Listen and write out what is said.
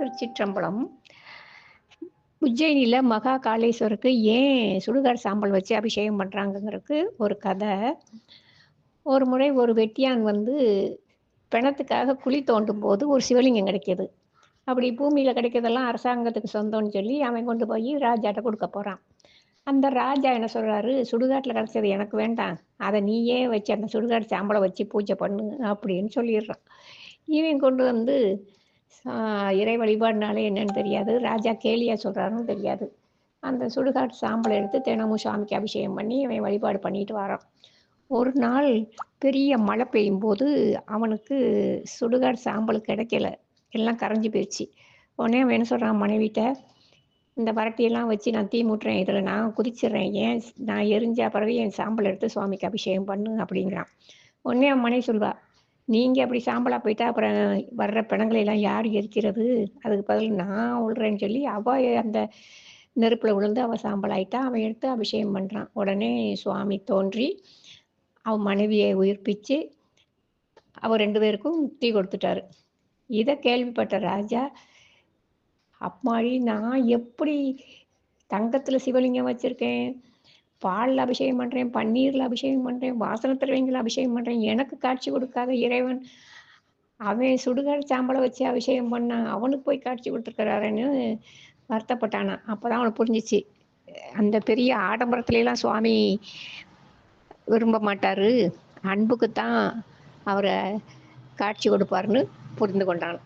திருச்சிற்றம்பலம். உஜ்ஜயினியில் மகா காளேஸ்வருக்கு ஏன் சுடுகாடு சாம்பல் வச்சு அபிஷேகம் பண்ணுறாங்கங்கிறதுக்கு ஒரு கதை. ஒரு முறை ஒரு வெட்டியான் வந்து பிணத்துக்காக குழி தோண்டும் போது ஒரு சிவலிங்கம் கிடைக்கிது. அப்படி பூமியில் கிடைக்கிறதெல்லாம் அரசாங்கத்துக்கு சொந்தம்னு சொல்லி அவன் கொண்டு போய் ராஜாட்ட கொடுக்க போகிறான் அந்த ராஜா என்ன சொல்கிறாரு சுடுகாட்டில் கிடச்சது எனக்கு வேண்டாம். அதை நீயே வச்சு அந்த சுடுகாடு சாம்பலை வச்சு பூஜை பண்ணு அப்படின்னு சொல்லிடுறான். இவன் கொண்டு வந்து இறை வழிபாடுனாலே என்னன்னு தெரியாது. ராஜா கேலியா சொல்கிறாருன்னு தெரியாது. அந்த சுடுகாட்டு சாம்பலை எடுத்து தினமும் சாமிக்கு அபிஷேகம் பண்ணி அவன் வழிபாடு பண்ணிட்டு வரான். ஒரு நாள் பெரிய மழை பெய்யும் போது அவனுக்கு சுடுகாடு சாம்பல் கிடைக்கல. எல்லாம் கரைஞ்சி போயிடுச்சு. உடனே அவன் என்ன சொல்கிறான் மனைவிட்ட இந்த வரட்டியெல்லாம் வச்சு நான் தீ மூட்டுறேன். இதில் நான் குதிச்சிடுறேன். ஏன் நான் எரிஞ்ச பிறகு என் சாம்பல் எடுத்து சுவாமிக்கு அபிஷேகம் பண்ணு அப்படிங்கிறான். உடனே அவன் மனைவி சொல்வா நீங்கள் அப்படி சாம்பலாக போயிட்டா அப்புறம் வர்ற பிணங்களை எல்லாம் யார் எரிக்கிறது? அதுக்கு பதில் நான் விழுறேன்னு சொல்லி அவள் அந்த நெருப்பில் விழுந்து அவள் சாம்பலாயிட்டா. அவன் எடுத்து அபிஷேகம் பண்ணுறான் உடனே சுவாமி தோன்றி அவன் மனைவியை உயிர்ப்பிச்சு அவர் ரெண்டு பேருக்கும் முக்தி கொடுத்துட்டாரு. இதை கேள்விப்பட்ட ராஜா அம்மாடி நான் எப்படி தங்கத்தில் சிவலிங்கம் வச்சுருக்கேன்? பாலில் அபிஷேகம் பண்ணுறேன் பன்னீரில் அபிஷேகம் பண்ணுறேன் வாசன திரவியங்கள் அபிஷேகம் பண்ணுறேன் எனக்கு காட்சி கொடுக்காத இறைவன் அவன் சுடுகாடு சாம்பலை வச்சு அபிஷேகம் பண்ணான் அவனுக்கு போய் காட்சி கொடுத்துருக்கிறாருன்னு வருத்தப்பட்டானா. அப்போ தான் அவனுக்கு புரிஞ்சிச்சு. அந்த பெரிய ஆடம்பரத்துலலாம் சுவாமி விரும்ப மாட்டார். அன்புக்கு தான் அவரை காட்சி கொடுப்பாருன்னு புரிந்து கொண்டான்.